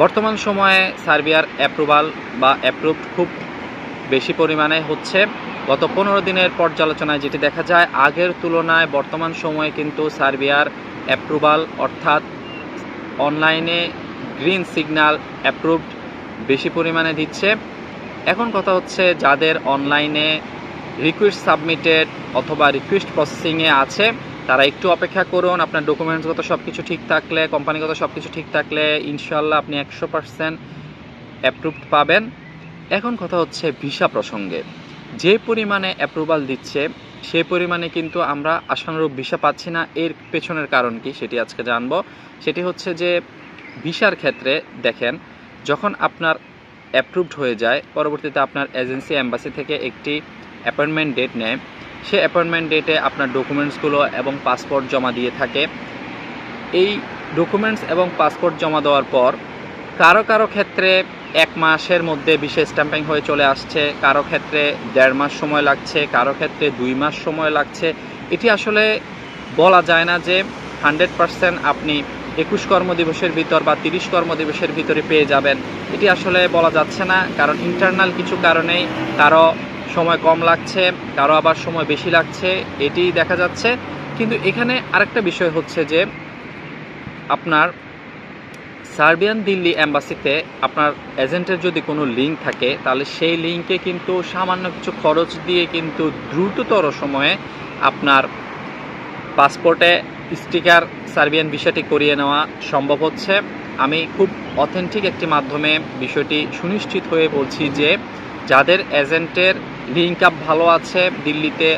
বর্তমান সময়ে সার্বিয়ার অ্যাপ্রুভাল বা অ্যাপ্রুভ খুব বেশি পরিমাণে হচ্ছে। গত পনেরো দিনের পর্যালোচনায় যেটি দেখা যায়, আগের তুলনায় বর্তমান সময়ে কিন্তু সার্বিয়ার অ্যাপ্রুভাল অর্থাৎ অনলাইনে গ্রিন সিগন্যাল অ্যাপ্রুভড বেশি পরিমাণে দিচ্ছে। এখন কথা হচ্ছে যাদের অনলাইনে রিকোয়েস্ট সাবমিটেড অথবা রিকোয়েস্ট প্রসেসিংয়ে আছে তারা একটু অপেক্ষা করুন, আপনার ডকুমেন্টসগত সব কিছু ঠিক থাকলে কোম্পানিগত সব কিছু ঠিক থাকলে ইনশাল্লাহ আপনি একশো পার্সেন্ট অ্যাপ্রুভড পাবেন। এখন কথা হচ্ছে ভিসা প্রসঙ্গে। যে পরিমাণে অ্যাপ্রুভাল দিচ্ছে সেই পরিমাণে কিন্তু আমরা আশানুরূপ ভিসা পাচ্ছি না। এর পেছনের কারণ কি সেটি আজকে জানব। সেটি হচ্ছে যে ভিসার ক্ষেত্রে দেখেন, যখন আপনার অ্যাপ্রুভড হয়ে যায়, পরবর্তীতে আপনার এজেন্সি অ্যাম্বাসি থেকে একটি অ্যাপয়েন্টমেন্ট ডেট নেয় সে অ্যাপয়েন্টমেন্ট ডেটে আপনার ডকুমেন্টসগুলো এবং পাসপোর্ট জমা দিয়ে থাকে। এই ডকুমেন্টস এবং পাসপোর্ট জমা দেওয়ার পর কারও কারও ক্ষেত্রে এক মাসের মধ্যে বিশেষ স্ট্যাম্পিং হয়ে চলে আসছে, কারও ক্ষেত্রে দেড় মাস সময় লাগছে, কারও ক্ষেত্রে দুই মাস সময় লাগছে। এটি আসলে বলা যায় না যে হান্ড্রেড পারসেন্ট আপনি একুশ কর্মদিবসের ভিতর বা তিরিশ কর্মদিবসের ভিতরে পেয়ে যাবেন। এটি আসলে বলা যাচ্ছে না, কারণ ইন্টারনাল কিছু কারণেই কারও সময় কম লাগছে কারও আবার সময় বেশি লাগছে এটি দেখা যাচ্ছে। কিন্তু এখানে আরেকটা বিষয় হচ্ছে যে, আপনার সার্বিয়ান দিল্লি অ্যাম্বাসিতে আপনার এজেন্টের যদি কোনো লিঙ্ক থাকে, তাহলে সেই লিঙ্কে কিন্তু সামান্য কিছু খরচ দিয়ে কিন্তু দ্রুততর সময়ে আপনার পাসপোর্টে স্টিকার সার্বিয়ান বিষয়টি করিয়ে নেওয়া সম্ভব হচ্ছে। আমি খুব অথেন্টিক একটি মাধ্যমে বিষয়টি সুনিশ্চিত হয়ে বলছি যে, যাদের এজেন্টের আপ ভালো আছে দিল্লিতে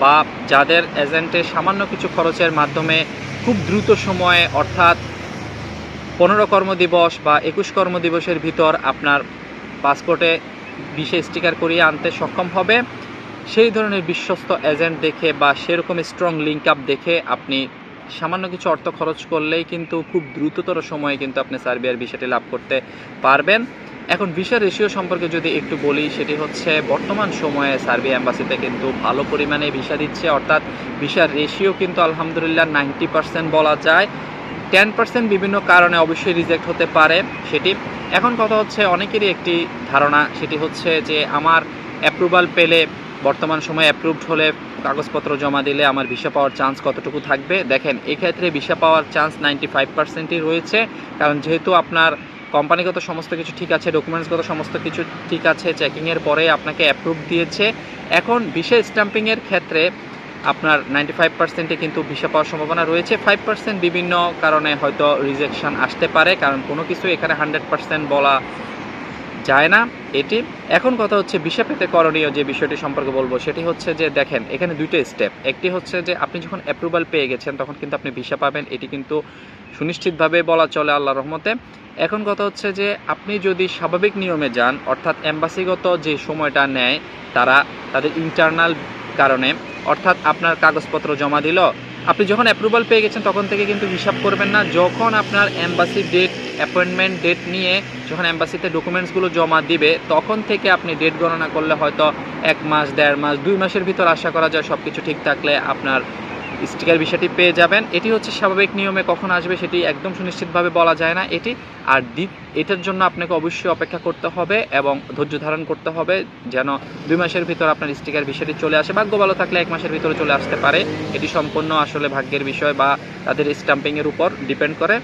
বা যাদের এজেন্টের সামান্য কিছু খরচের মাধ্যমে খুব দ্রুত সময়ে অর্থাৎ পনেরো কর্মদিবস বা একুশ কর্মদিবসের ভিতর আপনার পাসপোর্টে বিশে স্টিকার করিয়ে আনতে সক্ষম হবে। সেই ধরনের বিশ্বস্ত এজেন্ট দেখে বা সেরকম স্ট্রং লিঙ্ক আপ দেখে আপনি সামান্য কিছু অর্থ খরচ করলেই কিন্তু খুব দ্রুততর সময়ে কিন্তু আপনি সার্বিয়ার ভিসাটি লাভ করতে পারবেন। এখন ভিসা রেশিও সম্পর্কে যদি একটু বলি, সেটি হচ্ছে বর্তমান সময়ে সার্বিয়া অ্যাম্বাসিতে কিন্তু ভালো পরিমাণে ভিসা দিচ্ছে। অর্থাৎ ভিসার রেশিও কিন্তু আলহামদুলিল্লাহ নাইনটি পার্সেন্ট বলা যায়। টেন পার্সেন্ট বিভিন্ন কারণে অবশ্যই রিজেক্ট হতে পারে সেটি। এখন কথা হচ্ছে অনেকেরই একটি ধারণা, সেটি হচ্ছে যে আমার অ্যাপ্রুভাল পেলে, বর্তমান সময়ে অ্যাপ্রুভড হলে কাগজপত্র জমা দিলে আমার ভিসা পাওয়ার চান্স কতটুকু থাকবে? দেখেন, এক্ষেত্রে ভিসা পাওয়ার চান্স নাইনটি ফাইভ পার্সেন্টই রয়েছে। কারণ যেহেতু আপনার কোম্পানিগত সমস্ত কিছু ঠিক আছে, ডকুমেন্টসগত সমস্ত কিছু ঠিক আছে চেকিংয়ের পরে আপনাকে অ্যাপ্রুভ দিয়েছে। এখন ভিসা স্ট্যাম্পিংয়ের ক্ষেত্রে আপনার নাইনটি ফাইভ পার্সেন্টে কিন্তু ভিসা পাওয়ার সম্ভাবনা রয়েছে। ফাইভ পার্সেন্ট বিভিন্ন কারণে হয়তো রিজেকশন আসতে পারে, কারণ কোনো কিছু এখানে হান্ড্রেড পার্সেন্ট বলা যায় না এটি। এখন কথা হচ্ছে ভিসা পেতে করণীয় যে বিষয়টি সম্পর্কে বলব, সেটি হচ্ছে যে দেখেন, এখানে দুইটা স্টেপ একটি হচ্ছে যে আপনি যখন অ্যাপ্রুভাল পেয়ে গেছেন, তখন কিন্তু আপনি ভিসা পাবেন। এটি কিন্তু সুনিশ্চিতভাবে বলা চলে আল্লাহ রহমতে। এখন কথা হচ্ছে যে, আপনি যদি স্বাভাবিক নিয়মে যান, অর্থাৎ অ্যাম্বাসিগত যে সময়টা নেয়, তারা তাদের ইন্টারনাল কারণে, অর্থাৎ আপনার কাগজপত্র জমা দিল, আপনি যখন অ্যাপ্রুভাল পেয়ে গেছেন, তখন থেকে কিন্তু হিসাব করবেন না। যখন আপনার অ্যাম্বাসি ডেট অ্যাপয়েন্টমেন্ট ডেট নিয়ে যখন অ্যাম্বাসিতে ডকুমেন্টসগুলো জমা দিবে, তখন থেকে আপনি ডেট গণনা করলে হয়তো এক মাস, দেড় মাস, দুই মাসের ভিতর আশা করা যায় সব কিছু ঠিক থাকলে আপনার স্টিকার বিষয়টি পেয়ে যাবেন। এটি হচ্ছে স্বাভাবিক নিয়মে কখন আসবে সেটি একদম সুনিশ্চিতভাবে বলা যায় না। এটি আর এটার জন্য আপনাকে অবশ্যই অপেক্ষা করতে হবে এবং ধৈর্য ধারণ করতে হবে যেন দুই মাসের ভিতর আপনার স্টিকার বিষয়টি চলে আসে। ভাগ্য ভালো থাকলে এক মাসের ভিতরে চলে আসতে পারে। এটি সম্পূর্ণ আসলে ভাগ্যের বিষয় বা তাদের স্টাম্পিংয়ের উপর ডিপেন্ড করে।